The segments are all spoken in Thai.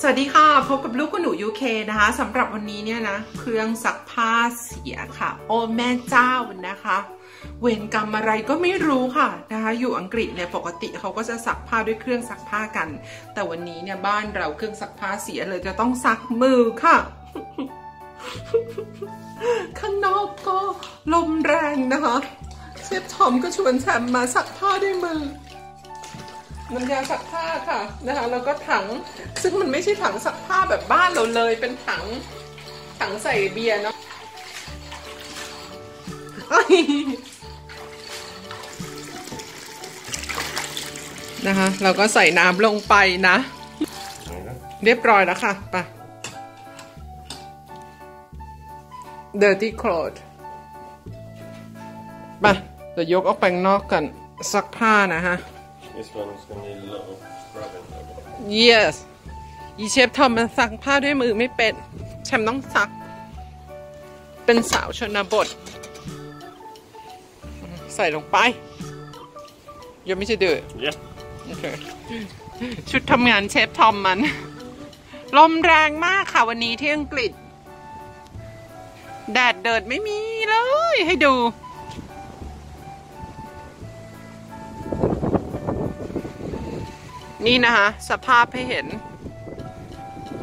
สวัสดีค่ะพบกับลูกคุณหนู UK นะคะสำหรับวันนี้เนี่ยนะเครื่องซักผ้าเสียค่ะ โอ้แม่เจ้านะคะ เวรกรรมอะไรก็ไม่รู้ค่ะนะคะ อยู่อังกฤษเนี่ยปกติเขาก็จะซักผ้าด้วยเครื่องซักผ้ากัน แต่วันนี้เนี่ยบ้านเราเครื่องซักผ้าเสียเลยจะต้องซักมือค่ะ ข้างนอกก็ลมแรงนะคะเชฟทอมก็ชวนแชมมาซักผ้าด้วยมือ น้ำยาซักผ้าค่ะนะคะแล้วก็ถังซึ่งมันไม่ใช่ถังซักผ้าแบบบ้านเราเลย เป็นถังถังใส่เบียร์เนาะนะคะ เราก็ใส่น้ำลงไปนะ เรียบร้อยแล้วค่ะไป dirty cloth ไปเดี๋ยวยกออกไปนอกกันซักผ้านะฮะ This one's going to need a lot of scrubbing. yes อีเชฟทอมมันซักผ้าด้วยมือไม่เป็นแชมต้องซัก เป็นสาวชนบท ใส่ลงไปยังไม่ใช่เดือ Yeah. โอเคชุดทำงานเชฟทอมมัน ลมแรงมากค่ะวันนี้ที่อังกฤษ แดดเดิดไม่มีเลย ให้ดู นี่นะคะ สภาพให้เห็น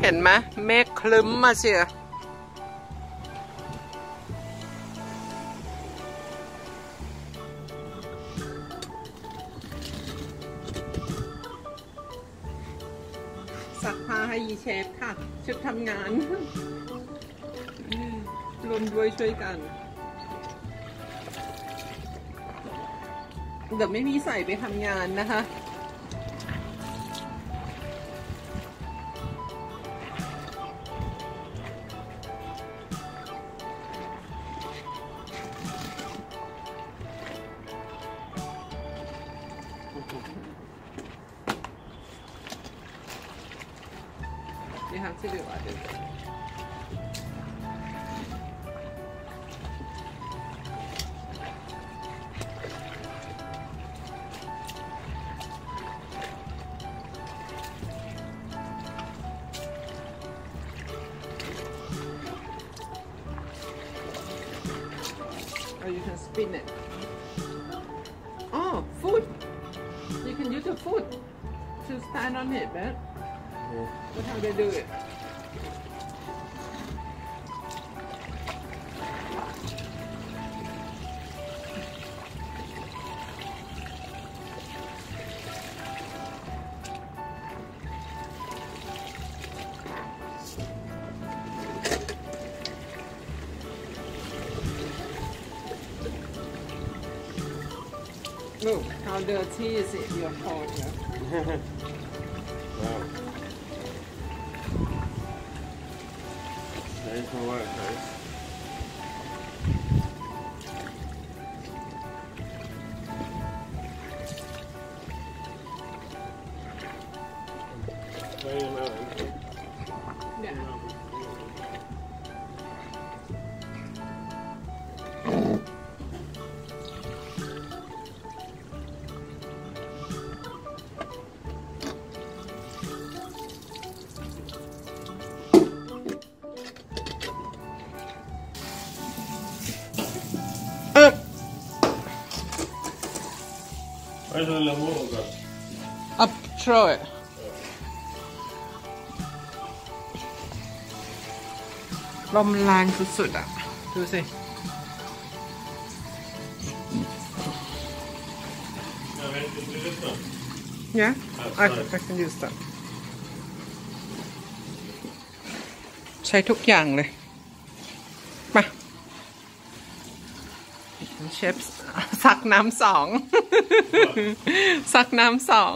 เห็นไหมเมฆคลึ้มมาเชียสักผ้าให้ยีเชฟค่ะ ชุดทำงานรวมด้วยช่วยกัน เดี๋ยวไม่มีใส่ไปทำงานนะคะ have to do this. Or oh, you can spin it. Oh, food! You can use the foot to stand on it, That's how they do it. Look, how dirty is it, your corner? gonna work, guys. up, throw it. ลมแรงสุดๆอ่ะ ดูสิ No, we can do this one. Yeah? I, Outside. I can use that ใช้ทุกอย่างเลย เชฟสักน้ำสองสักน้ำสอง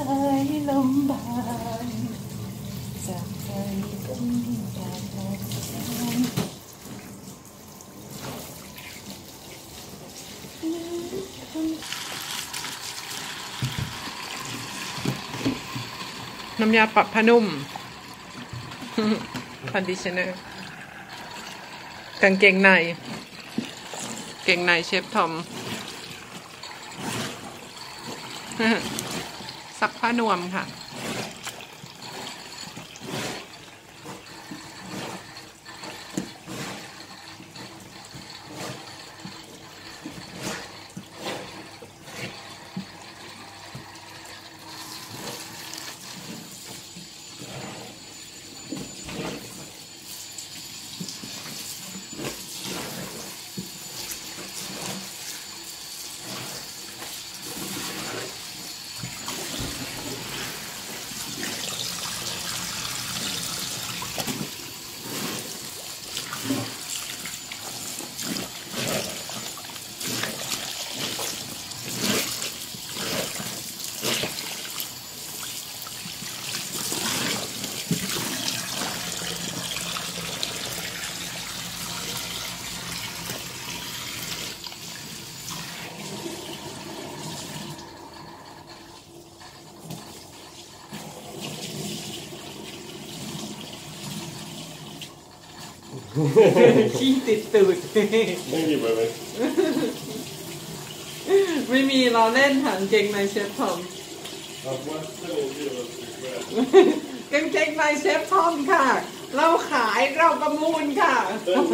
ายลำบากจากใจก็มีการแลกแสนน้ำยาปรับผ้านุ่มคอนดิชเนอร์กางเกงใน เกงในเชฟทอม สักผ้านวมค่ะ ขี้ติดตูด Thank you, baby. ไม่มีเราเล่นถังเกงในเชฟทอม Uh, what's the deal with the กางเกงในเชฟทอมค่ะ เราขายเราประมูลค่ะ Don't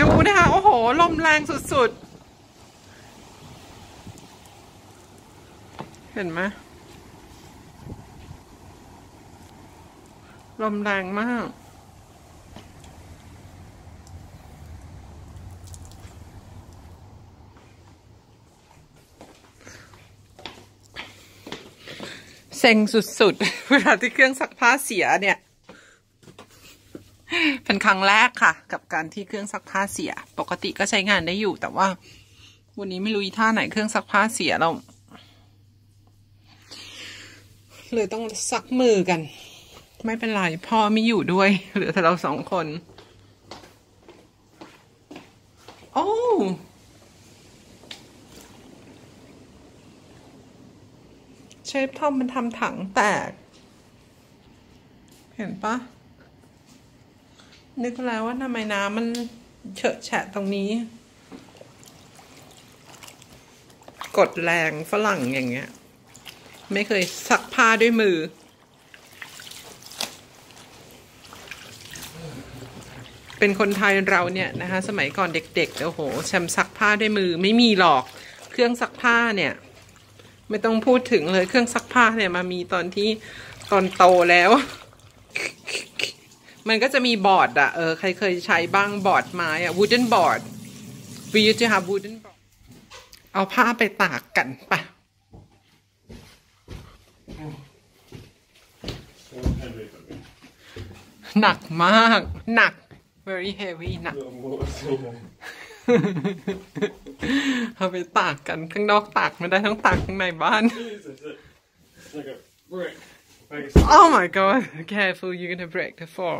ดูนะคะ โอ้โห ลมแรงสุดๆ เห็นไหมลมแรงมาก ซ็งสุดๆ เวลาที่เครื่องซักผ้าเสียเนี่ย เป็นครั้งแรกค่ะ กับการที่เครื่องซักผ้าเสีย ปกติก็ใช้งานได้อยู่ แต่ว่า วันนี้ไม่รู้ท่าไหนเครื่องซักผ้าเสียเราเลยต้องซักมือกัน ไม่เป็นไรพ่อไม่อยู่ด้วยเหลือแต่เราสองคน โอ้ เชฟทอมมันทำถังแตก เห็นปะนึกแล้วว่าทำไมน้ำมันเฉอะแฉะตรงนี้ กดแรงฝรั่งอย่างเงี้ย ไม่เคยซักผ้าด้วยมือ เป็นคนไทยเราเนี่ยนะคะ สมัยก่อนเด็กๆโอ้โหแชมซักผ้าด้วยมือ ไม่มีหรอก เครื่องซักผ้าเนี่ย ไม่ต้องพูดถึงเลยเครื่องซักผ้าเนี่ยมามีตอนที่ตอนโตแล้ว มันก็จะมีบอร์ดอะเออใครเคยใช้บ้างบอร์ดไม้อะ wooden board we used to have wooden board เอาผ้าไปตากกันปะหนักมาก หนัก very heavy หนัก เอาไปตากกันข้างนอกตากไม่ได้ต้องตากข้างในบ้าน oh my god careful you're gonna break the floor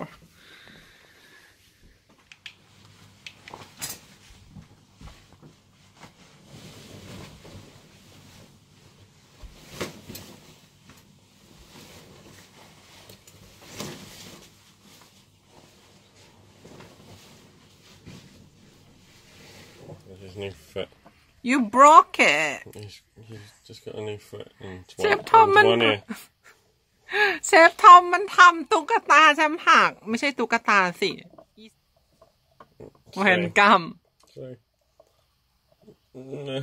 his new foot. you broke it He's, he's just got a new foot and it's Chef one, Tom one's and- one ear. เชฟทอมมันทำตุ๊กตาจำหัก ไม่ใช่ตุ๊กตาสิเวน Sorry. กรรม Sorry. No.